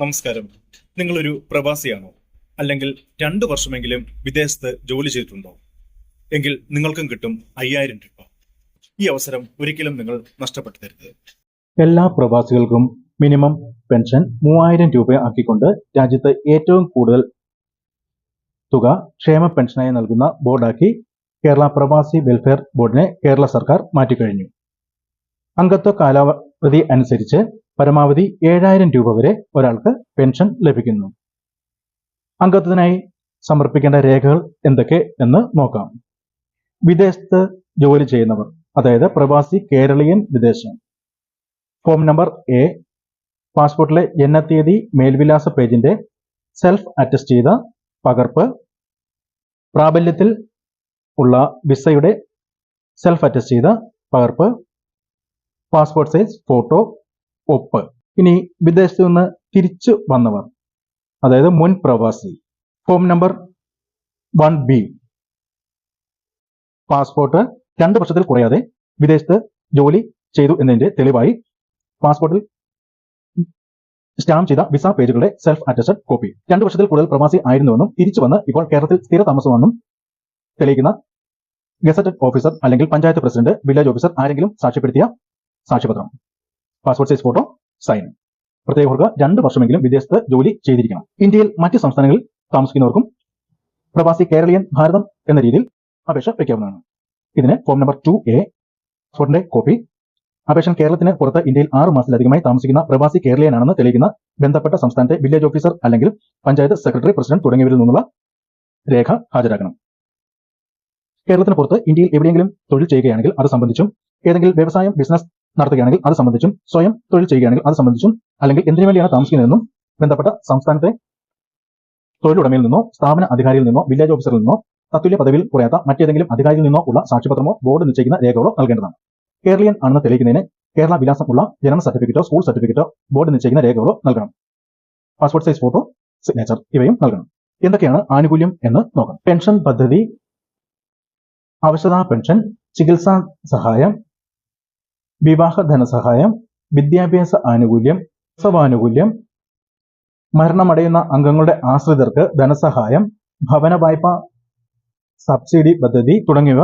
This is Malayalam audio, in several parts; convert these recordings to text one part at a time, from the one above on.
നമസ്കാരം. നിങ്ങളൊരു പ്രവാസിയാണോ? അല്ലെങ്കിൽ രണ്ടു വർഷമെങ്കിലും വിദേശത്ത് ജോലി ചെയ്തിട്ടുണ്ടോ? എങ്കിൽ നിങ്ങൾക്കും കിട്ടും അയ്യായിരം രൂപ. ഈ അവസരം ഒരിക്കലും നിങ്ങൾ നഷ്ടപ്പെടുത്തരുത്. എല്ലാ പ്രവാസികൾക്കും മിനിമം പെൻഷൻ മൂവായിരം രൂപ ആക്കിക്കൊണ്ട് രാജ്യത്ത് ഏറ്റവും കൂടുതൽ തുക ക്ഷേമ പെൻഷനായി നൽകുന്ന ബോർഡാക്കി കേരള പ്രവാസി വെൽഫെയർ ബോർഡിനെ കേരള സർക്കാർ മാറ്റിക്കഴിഞ്ഞു. അംഗത്വ കാലാവധി അനുസരിച്ച് പരമാവധി ഏഴായിരം രൂപ വരെ ഒരാൾക്ക് പെൻഷൻ ലഭിക്കുന്നു. അംഗത്വത്തിനായി സമർപ്പിക്കേണ്ട രേഖകൾ എന്തൊക്കെ എന്ന് നോക്കാം. വിദേശത്ത് ജോലി ചെയ്യുന്നവർ അതായത് പ്രവാസി കേരളീയൻ വിദേശം. ഫോം നമ്പർ എ പാസ്പോർട്ടിലെ ജനനത്തീയതി മേൽവിലാസ പേജിന്റെ സെൽഫ് അറ്റസ്റ്റ് ചെയ്ത പകർപ്പ് പ്രാബല്യത്തിൽ ഉള്ള വിസയുടെ സെൽഫ് അറ്റസ്റ്റ് ചെയ്ത പകർപ്പ് പാസ്പോർട്ട് സൈസ് ഫോട്ടോ ഒപ്പ്. ഇനി വിദേശത്ത് നിന്ന് തിരിച്ചു വന്നവർ. അതായത് മുൻ പ്രവാസി. Form number one B passport രണ്ട് വർഷത്തിൽ കുറയാതെ വിദേശത്ത് ജോലി ചെയ്തു എന്നതിന്റെ തെളിവായി പാസ്പോർട്ടിൽ സ്റ്റാമ്പ് ചെയ്ത വിസ പേജുകളുടെ സെൽഫ് അറ്റസ്റ്റഡ് കോപ്പി രണ്ട് വർഷത്തിൽ കൂടുതൽ പ്രവാസി ആയിരുന്നുവെന്നും തിരിച്ചു വന്ന് ഇപ്പോൾ കേരളത്തിൽ സ്ഥിര താമസമെന്നും തെളിയിക്കുന്ന ഗസറ്റഡ് ഓഫീസർ അല്ലെങ്കിൽ പഞ്ചായത്ത് പ്രസിഡന്റ് വില്ലേജ് ഓഫീസർ ആരെങ്കിലും സാക്ഷ്യപ്പെടുത്തിയ സാക്ഷ്യപത്രം. പാസ്പോർട്ട് സൈസ് ഫോട്ടോ സൈൻ പ്രത്യേക ഓർക്കുക രണ്ട് വർഷമെങ്കിലും വിദേശത്ത് ജോലി ചെയ്തിരിക്കണം. ഇന്ത്യയിൽ മറ്റ് സംസ്ഥാനങ്ങളിൽ താമസിക്കുന്നവർക്കും പ്രവാസി കേരളീയൻ ഭാരതം എന്ന രീതിയിൽ അപേക്ഷ വയ്ക്കാവുന്നതാണ് ഇതിന് ഫോം നമ്പർ ടു എ ഫോട്ടിന്റെ കോപ്പി അപേക്ഷൻ കേരളത്തിന് പുറത്ത് ഇന്ത്യയിൽ ആറ് മാസത്തിലധികമായി താമസിക്കുന്ന പ്രവാസി കേരളീയനാണെന്ന് തെളിയിക്കുന്ന ബന്ധപ്പെട്ട സംസ്ഥാനത്തെ വില്ലേജ് ഓഫീസർ അല്ലെങ്കിൽ പഞ്ചായത്ത് സെക്രട്ടറി പ്രസിഡന്റ് തുടങ്ങിയവരിൽ നിന്നുള്ള രേഖ ഹാജരാക്കണം. കേരളത്തിന് പുറത്ത് ഇന്ത്യയിൽ എവിടെയെങ്കിലും തൊഴിൽ ചെയ്യുകയാണെങ്കിൽ അത് സംബന്ധിച്ചും ഏതെങ്കിലും വ്യവസായം ബിസിനസ് നടത്തുകയാണെങ്കിൽ അത് സംബന്ധിച്ചും സ്വയം തൊഴിൽ ചെയ്യുകയാണെങ്കിൽ അത് സംബന്ധിച്ചും അല്ലെങ്കിൽ എന്തിനു വേണ്ടിയാണ് താമസിക്കുന്നതെന്നും ബന്ധപ്പെട്ട സംസ്ഥാനത്തെ തൊഴിലുടമയിൽ നിന്നോ സ്ഥാപന അധികാരിയിൽ നിന്നോ വില്ലേജ് ഓഫീസറിൽ നിന്നോ തത്തുല്യ പദവിയിൽ കുറയാത്ത മറ്റേതെങ്കിലും അധികാരിയിൽ നിന്നോ ഉള്ള സാക്ഷ്യപത്രമോ ബോർഡ് നിശ്ചയിക്കുന്ന രേഖകളോ നൽകേണ്ടതാണ്. കേരളീയൻ ആണെന്ന് തെളിയിക്കുന്നതിന് കേരള വിലാസം ഉള്ള ജനന സർട്ടിഫിക്കറ്റോ സ്കൂൾ സർട്ടിഫിക്കറ്റോ ബോർഡ് നിശ്ചയിക്കുന്ന രേഖകളോ നൽകണം. പാസ്പോർട്ട് സൈസ് ഫോട്ടോ സിഗ്നേച്ചർ ഇവയും നൽകണം. എന്തൊക്കെയാണ് ആനുകൂല്യം എന്ന് നോക്കാം പെൻഷൻ പദ്ധതി അവശതാ പെൻഷൻ ചികിത്സാ സഹായം വിവാഹ ധനസഹായം വിദ്യാഭ്യാസ ആനുകൂല്യം പ്രസവാനുകൂല്യം മരണമടയുന്ന അംഗങ്ങളുടെ ആശ്രിതർക്ക് ധനസഹായം ഭവന വായ്പ സബ്സിഡി പദ്ധതി തുടങ്ങിയവ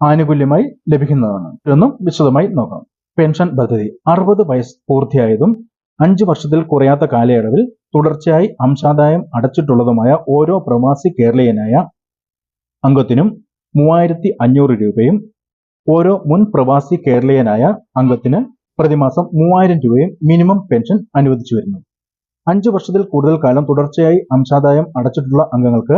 ആനുകൂല്യമായി ലഭിക്കുന്നതാണ്. ഇതൊന്നും വിശദമായി നോക്കാം. പെൻഷൻ പദ്ധതി. അറുപത് വയസ്സ് പൂർത്തിയായതും അഞ്ചു വർഷത്തിൽ കുറയാത്ത കാലയളവിൽ തുടർച്ചയായി അംശാദായം അടച്ചിട്ടുള്ളതുമായ ഓരോ പ്രവാസി കേരളീയനായ അംഗത്തിനും മൂവായിരത്തി അഞ്ഞൂറ് രൂപയും ഓരോ മുൻ പ്രവാസി കേരളീയനായ അംഗത്തിന് പ്രതിമാസം മൂവായിരം രൂപയും മിനിമം പെൻഷൻ അനുവദിച്ചു വരുന്നു. അഞ്ചു വർഷത്തിൽ കൂടുതൽ കാലം തുടർച്ചയായി അംശാദായം അടച്ചിട്ടുള്ള അംഗങ്ങൾക്ക്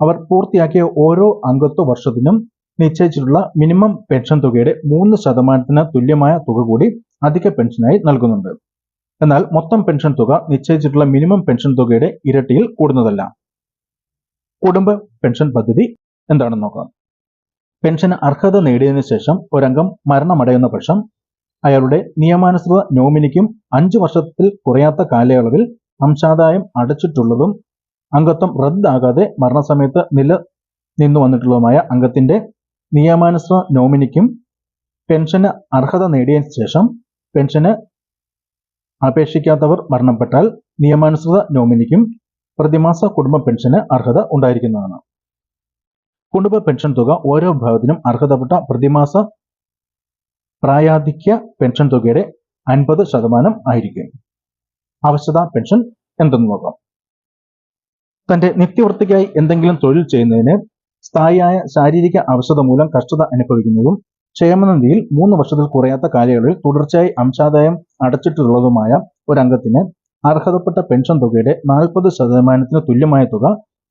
അവർ പൂർത്തിയാക്കിയ ഓരോ അംഗത്വ വർഷത്തിനും നിശ്ചയിച്ചിട്ടുള്ള മിനിമം പെൻഷൻ തുകയുടെ മൂന്ന് ശതമാനത്തിന് തുല്യമായ തുക കൂടി അധിക പെൻഷനായി നൽകുന്നുണ്ട്. എന്നാൽ മൊത്തം പെൻഷൻ തുക നിശ്ചയിച്ചിട്ടുള്ള മിനിമം പെൻഷൻ തുകയുടെ ഇരട്ടിയിൽ കൂടുന്നതല്ല. കുടുംബ പെൻഷൻ പദ്ധതി എന്താണെന്ന് നോക്കാം. പെൻഷന് അർഹത നേടിയതിനു ശേഷം ഒരംഗം മരണമടയുന്ന പക്ഷം അയാളുടെ നിയമാനുസൃത നോമിനിക്കും അഞ്ചു വർഷത്തിൽ കുറയാത്ത കാലയളവിൽ അംശാദായം അടച്ചിട്ടുള്ളതും അംഗത്വം റദ്ദാകാതെ മരണസമയത്ത് നില നിന്നു വന്നിട്ടുള്ളതുമായ അംഗത്തിന്റെ നിയമാനുസൃത നോമിനിക്കും പെൻഷന് അർഹത നേടിയ ശേഷം പെൻഷന് അപേക്ഷിക്കാത്തവർ മരണപ്പെട്ടാൽ നിയമാനുസൃത നോമിനിക്കും പ്രതിമാസ കുടുംബ പെൻഷന് അർഹത ഉണ്ടായിരിക്കുന്നതാണ്. കുടുംബ പെൻഷൻ തുക ഓരോ വിഭാഗത്തിനും അർഹതപ്പെട്ട പ്രതിമാസ പ്രായാധിക്യ പെൻഷൻ തുകയുടെ അൻപത് ശതമാനം ആയിരിക്കും. അവശത പെൻഷൻ എന്തെന്ന് നോക്കാം. തന്റെ നിത്യവൃത്തിക്കായി എന്തെങ്കിലും തൊഴിൽ ചെയ്യുന്നതിന് സ്ഥായിയായ ശാരീരിക അവശത മൂലം കഷ്ടത അനുഭവിക്കുന്നതും ക്ഷേമനിധിയിൽ മൂന്ന് വർഷത്തിൽ കുറയാത്ത കാലയളവിൽ തുടർച്ചയായി അംശാദായം അടച്ചിട്ടുള്ളതുമായ അംഗത്തിന് അർഹതപ്പെട്ട പെൻഷൻ തുകയുടെ നാൽപ്പത് ശതമാനത്തിന് തുല്യമായ തുക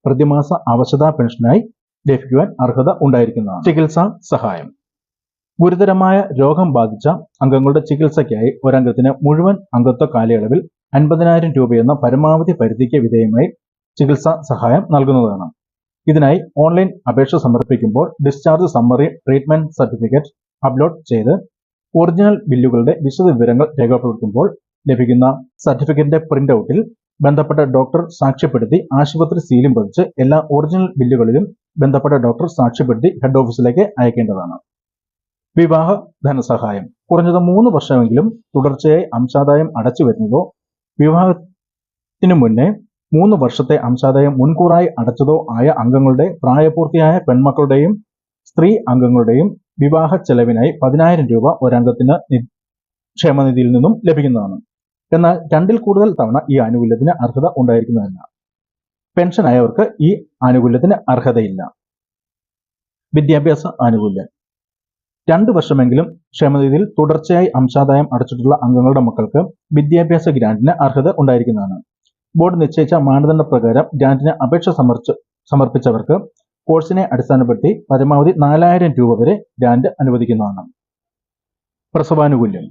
പ്രതിമാസ അവശത പെൻഷനായി ലഭിക്കുവാൻ അർഹത ഉണ്ടായിരിക്കുന്നതാണ്. ചികിത്സാ സഹായം. ഗുരുതരമായ രോഗം ബാധിച്ച അംഗങ്ങളുടെ ചികിത്സയ്ക്കായി ഒരംഗത്തിന് മുഴുവൻ അംഗത്വ കാലയളവിൽ അൻപതിനായിരം രൂപയെന്ന പരമാവധി പരിധിക്ക് വിധേയമായി ചികിത്സാ സഹായം നൽകുന്നതാണ്. ഇതിനായി ഓൺലൈൻ അപേക്ഷ സമർപ്പിക്കുമ്പോൾ discharge summary treatment certificate upload ചെയ്ത് ഒറിജിനൽ ബില്ലുകളുടെ വിശദ വിവരങ്ങൾ രേഖപ്പെടുത്തുമ്പോൾ ലഭിക്കുന്ന സർട്ടിഫിക്കറ്റിന്റെ പ്രിന്റ് ഔട്ടിൽ ബന്ധപ്പെട്ട ഡോക്ടർ സാക്ഷ്യപ്പെടുത്തി ആശുപത്രി സീലും പതിച്ച് എല്ലാ ഒറിജിനൽ ബില്ലുകളിലും ബന്ധപ്പെട്ട ഡോക്ടർ സാക്ഷ്യപ്പെടുത്തി ഹെഡ് ഓഫീസിലേക്ക് അയക്കേണ്ടതാണ്. വിവാഹ ധനസഹായം. കുറഞ്ഞത് മൂന്ന് വർഷമെങ്കിലും തുടർച്ചയായി അംശാദായം അടച്ചു വരുന്നതോ വിവാഹത്തിനു മുന്നേ മൂന്ന് വർഷത്തെ അംശാദായം മുൻകൂറായി അടച്ചതോ ആയ അംഗങ്ങളുടെ പ്രായപൂർത്തിയായ പെൺമക്കളുടെയും സ്ത്രീ അംഗങ്ങളുടെയും വിവാഹ ചെലവിനായി പതിനായിരം രൂപ ഒരംഗത്തിന് ക്ഷേമനിധിയിൽ നിന്നും ലഭിക്കുന്നതാണ്. എന്നാൽ രണ്ടിൽ കൂടുതൽ തവണ ഈ ആനുകൂല്യത്തിന് അർഹത ഉണ്ടായിരിക്കുന്നതല്ല. പെൻഷനായവർക്ക് ഈ ആനുകൂല്യത്തിന് അർഹതയില്ല. വിദ്യാഭ്യാസ ആനുകൂല്യം. രണ്ടു വർഷമെങ്കിലും ക്ഷേമനിധിയിൽ തുടർച്ചയായി അംശാദായം അടച്ചിട്ടുള്ള അംഗങ്ങളുടെ മക്കൾക്ക് വിദ്യാഭ്യാസ ഗ്രാന്റിന് അർഹത ഉണ്ടായിരിക്കുന്നതാണ്. ബോർഡ് നിശ്ചയിച്ച മാനദണ്ഡ പ്രകാരം ഗ്രാന്റിന് അപേക്ഷ സമർപ്പിച്ച സമർപ്പിച്ചവർക്ക് കോഴ്സിനെ അടിസ്ഥാനപ്പെടുത്തി പരമാവധി നാലായിരം രൂപ വരെ ഗ്രാന്റ് അനുവദിക്കുന്നതാണ്. പ്രസവാനുകൂല്യം.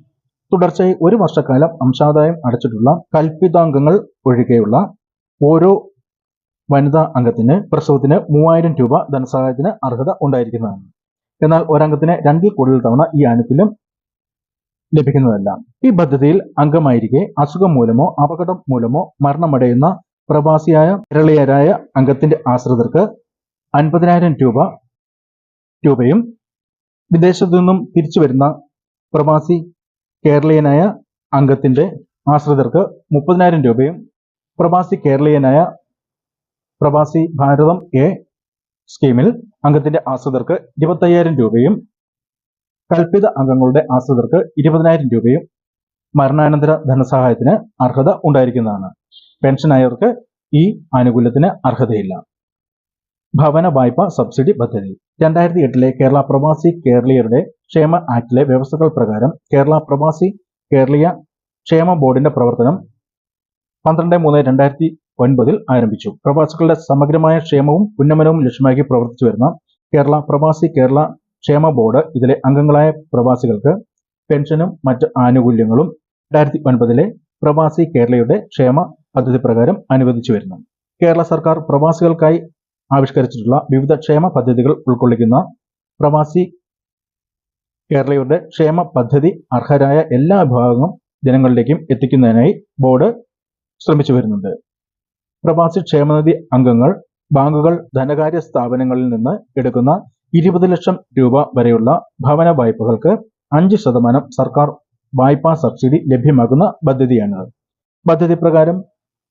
തുടർച്ചയായി ഒരു വർഷക്കാലം അംശാദായം അടച്ചിട്ടുള്ള കൽപ്പിതാംഗങ്ങൾ ഒഴികെയുള്ള ഓരോ വനിതാ അംഗത്തിന് പ്രസവത്തിന് മൂവായിരം രൂപ ധനസഹായത്തിന് അർഹത ഉണ്ടായിരിക്കുന്നതാണ്. എന്നാൽ ഒരംഗത്തിന് രണ്ടിൽ കൂടുതൽ തവണ ഈ ആനുകൂല്യം ലഭിക്കുന്നതല്ല. ഈ പദ്ധതിയിൽ അംഗമായിരിക്കെ അസുഖം മൂലമോ അപകടം മൂലമോ മരണമടയുന്ന പ്രവാസിയായ കേരളീയരായ അംഗത്തിന്റെ ആശ്രിതർക്ക് അൻപതിനായിരം രൂപ രൂപയും വിദേശത്തു നിന്നും തിരിച്ചു വരുന്ന പ്രവാസി കേരളീയനായ അംഗത്തിന്റെ ആശ്രിതർക്ക് മുപ്പതിനായിരം രൂപയും പ്രവാസി കേരളീയനായ പ്രവാസി ഭാരതം എ സ്കീമിൽ അംഗത്തിന്റെ ആശ്രിതർക്ക് ഇരുപത്തയ്യായിരം രൂപയും കൽപ്പിത അംഗങ്ങളുടെ ആശ്രിതർക്ക് ഇരുപതിനായിരം രൂപയും മരണാനന്തര ധനസഹായത്തിന് അർഹത ഉണ്ടായിരിക്കുന്നതാണ്. പെൻഷനായവർക്ക് ഈ ആനുകൂല്യത്തിന് അർഹതയില്ല. ഭവന വായ്പ സബ്സിഡി പദ്ധതി. രണ്ടായിരത്തി എട്ടിലെ കേരള പ്രവാസി കേരളീയരുടെ ക്ഷേമ ആക്ടിലെ വ്യവസ്ഥകൾ പ്രകാരം കേരള പ്രവാസി കേരളീയ ക്ഷേമ ബോർഡിന്റെ പ്രവർത്തനം പന്ത്രണ്ട് മൂന്ന് രണ്ടായിരത്തി ഒൻപതിൽ ആരംഭിച്ചു. പ്രവാസികളുടെ സമഗ്രമായ ക്ഷേമവും ഉന്നമനവും ലക്ഷ്യമാക്കി പ്രവർത്തിച്ചു വരുന്ന കേരള പ്രവാസി കേരള ക്ഷേമ ബോർഡ് ഇതിലെ അംഗങ്ങളായ പ്രവാസികൾക്ക് പെൻഷനും മറ്റ് ആനുകൂല്യങ്ങളും രണ്ടായിരത്തി ഒൻപതിലെ പ്രവാസി കേരളയുടെ ക്ഷേമ പദ്ധതി പ്രകാരം അനുവദിച്ചു വരുന്നു. കേരള സർക്കാർ പ്രവാസികൾക്കായി ആവിഷ്കരിച്ചിട്ടുള്ള വിവിധ ക്ഷേമ പദ്ധതികൾ ഉൾക്കൊള്ളിക്കുന്ന പ്രവാസി കേരളയുടെ ക്ഷേമ പദ്ധതി അർഹരായ എല്ലാ വിഭാഗം ജനങ്ങളിലേക്കും എത്തിക്കുന്നതിനായി ബോർഡ് ശ്രമിച്ചു വരുന്നുണ്ട്. പ്രവാസി ക്ഷേമനിധി അംഗങ്ങൾ ബാങ്കുകൾ ധനകാര്യ സ്ഥാപനങ്ങളിൽ നിന്ന് എടുക്കുന്ന ഇരുപത് ലക്ഷം രൂപ വരെയുള്ള ഭവന വായ്പകൾക്ക് അഞ്ച് ശതമാനം സർക്കാർ വായ്പാ സബ്സിഡി ലഭ്യമാകുന്ന പദ്ധതിയാണിത്. പദ്ധതി പ്രകാരം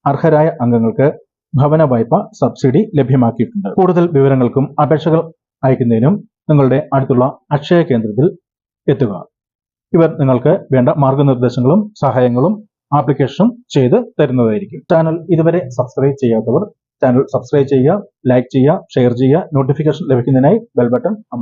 അർഹരായ അംഗങ്ങൾക്ക് ഭവന വായ്പ സബ്സിഡി ലഭ്യമാക്കിയിട്ടുണ്ട്. കൂടുതൽ വിവരങ്ങൾക്കും അപേക്ഷകൾ അയക്കുന്നതിനും നിങ്ങളുടെ അടുത്തുള്ള അക്ഷയ കേന്ദ്രത്തിൽ എത്തുക. ഇവർ നിങ്ങൾക്ക് വേണ്ട മാർഗനിർദ്ദേശങ്ങളും സഹായങ്ങളും ആപ്ലിക്കേഷനും ചെയ്ത് തരുന്നതായിരിക്കും. ചാനൽ ഇതുവരെ സബ്സ്ക്രൈബ് ചെയ്യാത്തവർ ചാനൽ സബ്സ്ക്രൈബ് ചെയ്യുക ലൈക്ക് ചെയ്യുക ഷെയർ ചെയ്യുക നോട്ടിഫിക്കേഷൻ ലഭിക്കുന്നതിനായി ബെൽ ബട്ടൺ അമർത്തുക